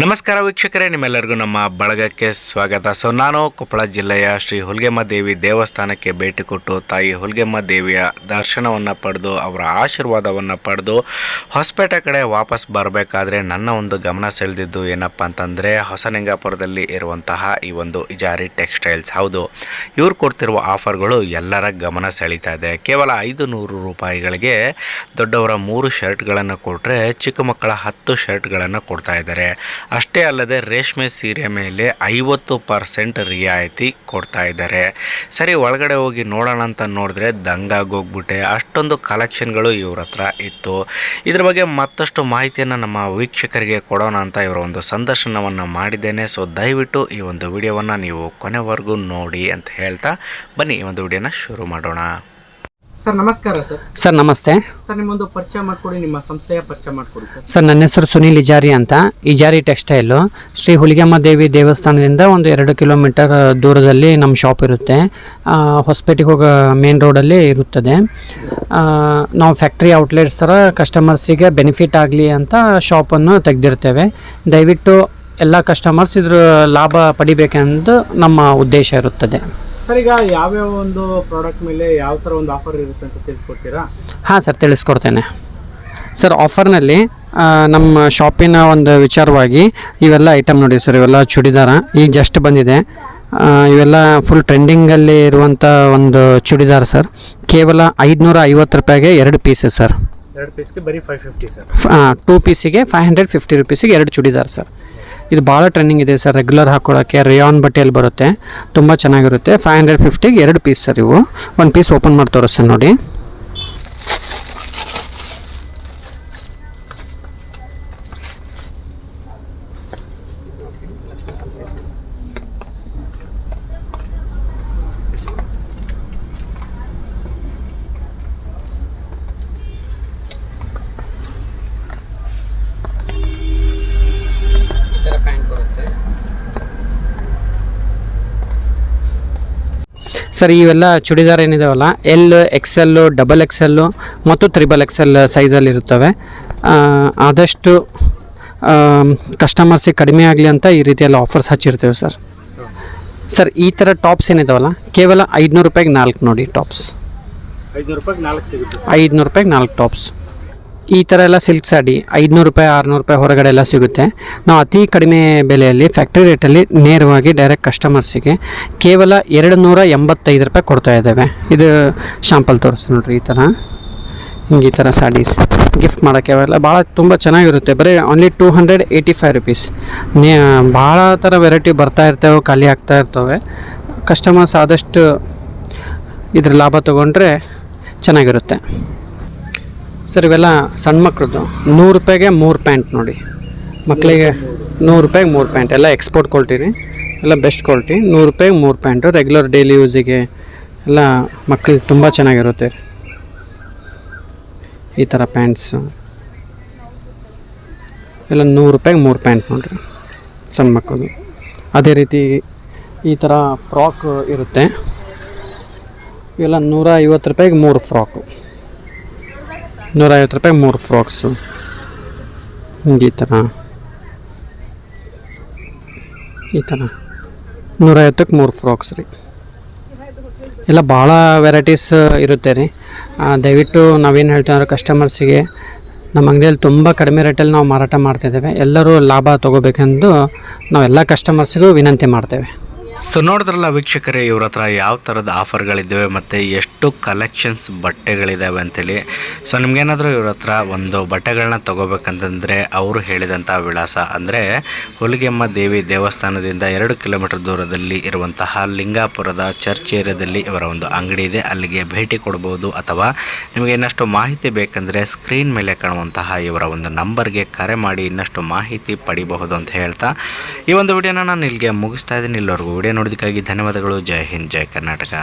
ನಮಸ್ಕಾರ ವೀಕ್ಷಕರೇ, ನಿಮ್ಮೆಲ್ಲರಿಗೂ ನಮ್ಮ ಬಳಗಕ್ಕೆ ಸ್ವಾಗತ. ಸೊ ನಾನು ಕೊಪ್ಪಳ ಜಿಲ್ಲೆಯ ಶ್ರೀ ಹುಲ್ಗೆಮ್ಮ ದೇವಿ ದೇವಸ್ಥಾನಕ್ಕೆ ಭೇಟಿ ಕೊಟ್ಟು ತಾಯಿ ಹುಲ್ಗೆಮ್ಮ ದೇವಿಯ ದರ್ಶನವನ್ನು ಪಡೆದು, ಅವರ ಆಶೀರ್ವಾದವನ್ನು ಪಡೆದು, ಹೊಸಪೇಟೆ ಕಡೆ ವಾಪಸ್ ಬರಬೇಕಾದ್ರೆ ನನ್ನ ಒಂದು ಗಮನ ಸೆಳೆದಿದ್ದು ಏನಪ್ಪ ಅಂತಂದರೆ, ಹೊಸಲಿಂಗಾಪುರದಲ್ಲಿ ಇರುವಂತಹ ಈ ಒಂದು ಇಜಾರಿ ಟೆಕ್ಸ್ಟೈಲ್ಸ್. ಹೌದು, ಇವ್ರು ಕೊಡ್ತಿರುವ ಆಫರ್ಗಳು ಎಲ್ಲರ ಗಮನ ಸೆಳೀತಾ ಇದೆ. ಕೇವಲ ಐದು ನೂರು ರೂಪಾಯಿಗಳಿಗೆ ದೊಡ್ಡವರ ಮೂರು ಶರ್ಟ್ಗಳನ್ನು ಕೊಟ್ಟರೆ ಚಿಕ್ಕ ಮಕ್ಕಳ ಹತ್ತು ಶರ್ಟ್ಗಳನ್ನು ಕೊಡ್ತಾ ಇದ್ದಾರೆ. ಅಷ್ಟೇ ಅಲ್ಲದೆ ರೇಷ್ಮೆ ಸೀರೆ ಮೇಲೆ ಐವತ್ತು ಪರ್ಸೆಂಟ್ ರಿಯಾಯಿತಿ ಕೊಡ್ತಾ ಇದ್ದಾರೆ. ಸರಿ, ಒಳಗಡೆ ಹೋಗಿ ನೋಡೋಣ ಅಂತ ನೋಡಿದ್ರೆ ದಂಗಾಗೋಗ್ಬಿಟ್ಟೆ ಅಷ್ಟೊಂದು ಕಲೆಕ್ಷನ್ಗಳು ಇವ್ರ ಹತ್ರ ಇತ್ತು. ಇದ್ರ ಬಗ್ಗೆ ಮತ್ತಷ್ಟು ಮಾಹಿತಿಯನ್ನು ನಮ್ಮ ವೀಕ್ಷಕರಿಗೆ ಕೊಡೋಣ ಅಂತ ಇವರ ಒಂದು ಸಂದರ್ಶನವನ್ನು ಮಾಡಿದ್ದೇನೆ. ಸೊ ದಯವಿಟ್ಟು ಈ ಒಂದು ವಿಡಿಯೋವನ್ನು ನೀವು ಕೊನೆವರೆಗೂ ನೋಡಿ ಅಂತ ಹೇಳ್ತಾ ಬನ್ನಿ. ಈ ಒಂದು ವಿಡಿಯೋನ ಶುರು ಮಾಡೋಣ. ಸರ್ ನಮಸ್ಕಾರ ಸರ್. ಸರ್ ನಮಸ್ತೆ. ಸರ್ ನಿಮ್ಮೊಂದು ಪರಿಚಯ ಮಾಡಿಕೊಡಿ ನಿಮ್ಮ ಸಂಸ್ಥೆಯ ಪರಿಚಯ ಮಾಡಿಕೊಡಿ ಸರ್. ಸರ್ ನನ್ನ ಹೆಸರು ಸುನೀಲ್ ಇಜಾರಿ ಅಂತ. ಇಜಾರಿ ಟೆಕ್ಸ್ಟೈಲು. ಶ್ರೀ ಹುಲಿಗೆಮ್ಮ ದೇವಿ ದೇವಸ್ಥಾನದಿಂದ ಒಂದು ಎರಡು ಕಿಲೋಮೀಟರ್ ದೂರದಲ್ಲಿ ನಮ್ಮ ಶಾಪ್ ಇರುತ್ತೆ. ಹೊಸಪೇಟೆಗೆ ಹೋಗೋ ಮೇನ್ ರೋಡಲ್ಲಿ ಇರುತ್ತದೆ. ನಾವು ಫ್ಯಾಕ್ಟ್ರಿ ಔಟ್ಲೆಟ್ಸ್ ಥರ ಕಸ್ಟಮರ್ಸಿಗೆ ಬೆನಿಫಿಟ್ ಆಗಲಿ ಅಂತ ಶಾಪನ್ನು ತೆಗೆದಿರ್ತೇವೆ. ದಯವಿಟ್ಟು ಎಲ್ಲ ಕಸ್ಟಮರ್ಸ್ ಇದ್ರ ಲಾಭ ಪಡಿಬೇಕೆಂದು ನಮ್ಮ ಉದ್ದೇಶ ಇರುತ್ತದೆ. ಸರ್ ಈಗ ಯಾವ್ಯಾವ ಒಂದು ಪ್ರಾಡಕ್ಟ್ ಮೇಲೆ ಯಾವ ಥರ ಒಂದು ಆಫರ್ ಇರುತ್ತೆ ಅಂತ ತಿಳಿಸ್ಕೊಡ್ತೀರಾ? ಹಾಂ ಸರ್ ತಿಳಿಸ್ಕೊಡ್ತೇನೆ. ಸರ್ ಆಫರ್ನಲ್ಲಿ ನಮ್ಮ ಶಾಪಿನ ಒಂದು ವಿಚಾರವಾಗಿ ಇವೆಲ್ಲ ಐಟಮ್ ನೋಡಿ ಸರ್ ಇವೆಲ್ಲ ಚೂಡಿದಾರ. ಈಗ ಜಸ್ಟ್ ಬಂದಿದೆ. ಇವೆಲ್ಲ ಫುಲ್ ಟ್ರೆಂಡಿಂಗಲ್ಲಿ ಇರುವಂಥ ಒಂದು ಚೂಡಿದಾರ ಸರ್. ಕೇವಲ ಐದುನೂರ ಐವತ್ತು ರೂಪಾಯಿಗೆ ಎರಡು ಪೀಸ್ ಸರ್. ಎರಡು ಪೀಸ್ಗೆ ಬರೀ ಫೈವ್ ಫಿಫ್ಟಿ ಸರ್. ಟೂ ಪೀಸಿಗೆ ಫೈವ್ ಹಂಡ್ರೆಡ್ ಫಿಫ್ಟಿ ರುಪೀಸಿಗೆ ಎರಡು ಚೂಡಿದಾರ್ ಸರ್. ಇದು ಭಾಳ ಟ್ರೆಂಡಿಂಗ್ ಇದೆ ಸರ್ ರೆಗ್ಯುಲರ್ ಹಾಕೊಳ್ಳೋಕ್ಕೆ ರಿಯಾನ್ ಬಟ್ಟೆಯಲ್ಲಿ ಬರುತ್ತೆ. ತುಂಬ ಚೆನ್ನಾಗಿರುತ್ತೆ. ಫೈವ್ ಹಂಡ್ರೆಡ್ ಫಿಫ್ಟಿಗೆ ಎರಡು ಪೀಸ್ ಸರ್ ಇವು. ಒಂದು ಪೀಸ್ ಓಪನ್ ಮಾಡಿ ತೋರಿಸ್ತೀನಿ ನೋಡಿ. ಸರ್ ಇವೆಲ್ಲ ಚೂಡಿದಾರ್ ಏನಿದಾವಲ್ಲ? ಎಲ್ ಎಕ್ಸೆಲ್ಲು ಡಬಲ್ ಎಕ್ಸೆಲ್ಲು ಮತ್ತು ತ್ರಿಬಲ್ ಎಕ್ಸೆಲ್ ಸೈಜಲ್ಲಿ ಇರುತ್ತವೆ. ಆದಷ್ಟು ಕಸ್ಟಮರ್ಸಿಗೆ ಕಡಿಮೆ ಆಗಲಿ ಅಂತ ಈ ರೀತಿಯೆಲ್ಲ ಆಫರ್ಸ್ ಹಚ್ಚಿರ್ತೇವೆ ಸರ್. ಸರ್ ಈ ಥರ ಟಾಪ್ಸ್ ಏನಿದಾವಲ್ಲ? ಕೇವಲ ಐದುನೂರು ರೂಪಾಯಿಗೆ ನಾಲ್ಕು ನೋಡಿ ಟಾಪ್ಸ್ ಐದುನೂರು ರೂಪಾಯಿಗೆ ನಾಲ್ಕು ಸಿಗುತ್ತೆ ಐದುನೂರು ರೂಪಾಯಿಗೆ ನಾಲ್ಕು ಟಾಪ್ಸ್ ಈ ಥರ ಎಲ್ಲ ಸಿಲ್ಕ್ ಸಾಡಿ ಐದುನೂರು ರೂಪಾಯಿ, ಆರುನೂರು ರೂಪಾಯಿ ಹೊರಗಡೆ ಎಲ್ಲ ಸಿಗುತ್ತೆ. ನಾವು ಅತಿ ಕಡಿಮೆ ಬೆಲೆಯಲ್ಲಿ ಫ್ಯಾಕ್ಟ್ರಿ ರೇಟಲ್ಲಿ ನೇರವಾಗಿ ಡೈರೆಕ್ಟ್ ಕಸ್ಟಮರ್ಸಿಗೆ ಕೇವಲ ಎರಡು ನೂರ ಎಂಬತ್ತೈದು ರೂಪಾಯಿ ಕೊಡ್ತಾ ಇದ್ದೇವೆ. ಇದು ಶಾಂಪಲ್ ತೋರಿಸ್ತೀನಿ ನೋಡಿರಿ ಈ ಥರ ಹಿಂಗೆ ಈ ಥರ ಸಾಡೀಸ್ ಗಿಫ್ಟ್ ಮಾಡೋಕ್ಕೆ ಅವೆಲ್ಲ ಭಾಳ ತುಂಬ ಚೆನ್ನಾಗಿರುತ್ತೆ. ಬರೀ only two hundred eighty five rupees ನೇ, ಭಾಳ ಥರ ವೆರೈಟಿ ಬರ್ತಾ ಇರ್ತವೆ, ಖಾಲಿ ಆಗ್ತಾ ಇರ್ತವೆ. ಕಸ್ಟಮರ್ಸ್ ಆದಷ್ಟು ಇದ್ರ ಲಾಭ ತೊಗೊಂಡ್ರೆ ಚೆನ್ನಾಗಿರುತ್ತೆ. ಸರ್, ಇವೆಲ್ಲ ಸಣ್ಣ ಮಕ್ಕಳದ್ದು ನೂರು ರೂಪಾಯಿಗೆ ಮೂರು ಪ್ಯಾಂಟ್ ನೋಡಿ. ಮಕ್ಕಳಿಗೆ ನೂರು ರೂಪಾಯಿಗೆ ಮೂರು ಪ್ಯಾಂಟ್. ಎಲ್ಲ ಎಕ್ಸ್ಪೋರ್ಟ್ ಕ್ವಾಲಿಟಿ ರೀ. ಎಲ್ಲ ಬೆಸ್ಟ್ ಕ್ವಾಲಿಟಿ. ನೂರು ರೂಪಾಯಿಗೆ ಮೂರು ಪ್ಯಾಂಟು. ರೆಗ್ಯುಲರ್ ಡೈಲಿ ಯೂಸಿಗೆ ಎಲ್ಲ ಮಕ್ಕಳಿಗೆ ತುಂಬ ಚೆನ್ನಾಗಿರುತ್ತೆ ಈ ಥರ ಪ್ಯಾಂಟ್ಸ್. ಎಲ್ಲ ನೂರು ರೂಪಾಯಿಗೆ ಮೂರು ಪ್ಯಾಂಟ್ ನೋಡಿರಿ. ಸಣ್ಣ ಮಕ್ಕಳದು ಅದೇ ರೀತಿ ಈ ಥರ ಫ್ರಾಕ್ ಇರುತ್ತೆ. ಇವೆಲ್ಲ ನೂರ ಐವತ್ತು ರೂಪಾಯಿಗೆ ಮೂರು ಫ್ರಾಕು. ನೂರೈವತ್ತು ರೂಪಾಯಿ ಮೂರು ಫ್ರಾಕ್ಸು ಈ ಥರ ಈ ಥರ ನೂರೈವತ್ತಕ್ಕೆ ಮೂರು ಫ್ರಾಕ್ಸ್ ರೀ ಎಲ್ಲ ಭಾಳ ವೆರೈಟೀಸ್ ಇರುತ್ತೆ, ರೀ. ದಯವಿಟ್ಟು ನಾವೇನು ಹೇಳ್ತೇವೆ ಅಂದರೆ ಕಸ್ಟಮರ್ಸಿಗೆ ನಮ್ಮ ಅಂಗಡಿಯಲ್ಲಿ ತುಂಬ ಕಡಿಮೆ ರೇಟಲ್ಲಿ ನಾವು ಮಾರಾಟ ಮಾಡ್ತಿದ್ದೇವೆ ಎಲ್ಲರೂ ಲಾಭ ತೊಗೋಬೇಕೆಂದು ನಾವೆಲ್ಲ ಕಸ್ಟಮರ್ಸಿಗೂ ವಿನಂತಿ ಮಾಡ್ತೇವೆ. ಸೊ ನೋಡಿದ್ರಲ್ಲ ವೀಕ್ಷಕರೇ, ಇವ್ರ ಹತ್ರ ಯಾವ ಥರದ ಆಫರ್ಗಳಿದ್ದಾವೆ ಮತ್ತು ಎಷ್ಟು ಕಲೆಕ್ಷನ್ಸ್ ಬಟ್ಟೆಗಳಿದ್ದಾವೆ ಅಂತೇಳಿ. ಸೊ ನಿಮಗೇನಾದರೂ ಇವ್ರ ಹತ್ರ ಒಂದು ಬಟ್ಟೆಗಳನ್ನ ತೊಗೋಬೇಕಂತಂದರೆ ಅವರು ಹೇಳಿದಂಥ ವಿಳಾಸ. ಅಂದರೆ, ಹುಲಿಗೆಮ್ಮ ದೇವಿ ದೇವಸ್ಥಾನದಿಂದ ಎರಡು ಕಿಲೋಮೀಟರ್ ದೂರದಲ್ಲಿ ಇರುವಂತಹ ಲಿಂಗಾಪುರದ ಚರ್ಚ್ ಏರಿಯಾದಲ್ಲಿ ಇವರ ಒಂದು ಅಂಗಡಿ ಇದೆ. ಅಲ್ಲಿಗೆ ಭೇಟಿ ಕೊಡ್ಬೋದು ಅಥವಾ ನಿಮಗೆ ಇನ್ನಷ್ಟು ಮಾಹಿತಿ ಬೇಕಂದರೆ ಸ್ಕ್ರೀನ್ ಮೇಲೆ ಕಾಣುವಂತಹ ಇವರ ಒಂದು ನಂಬರ್ಗೆ ಕರೆ ಮಾಡಿ ಇನ್ನಷ್ಟು ಮಾಹಿತಿ ಪಡಿಬಹುದು ಅಂತ ಹೇಳ್ತಾ ಈ ಒಂದು ವಿಡಿಯೋನ ನಾನು ಇಲ್ಲಿಗೆ ಮುಗಿಸ್ತಾ ಇದ್ದೀನಿ. ಇಲ್ಲಿವರೆಗೂ ನೋಡೋದಕ್ಕಾಗಿ ಧನ್ಯವಾದಗಳು. ಜೈ ಹಿಂದ್ ಜೈ ಕರ್ನಾಟಕ.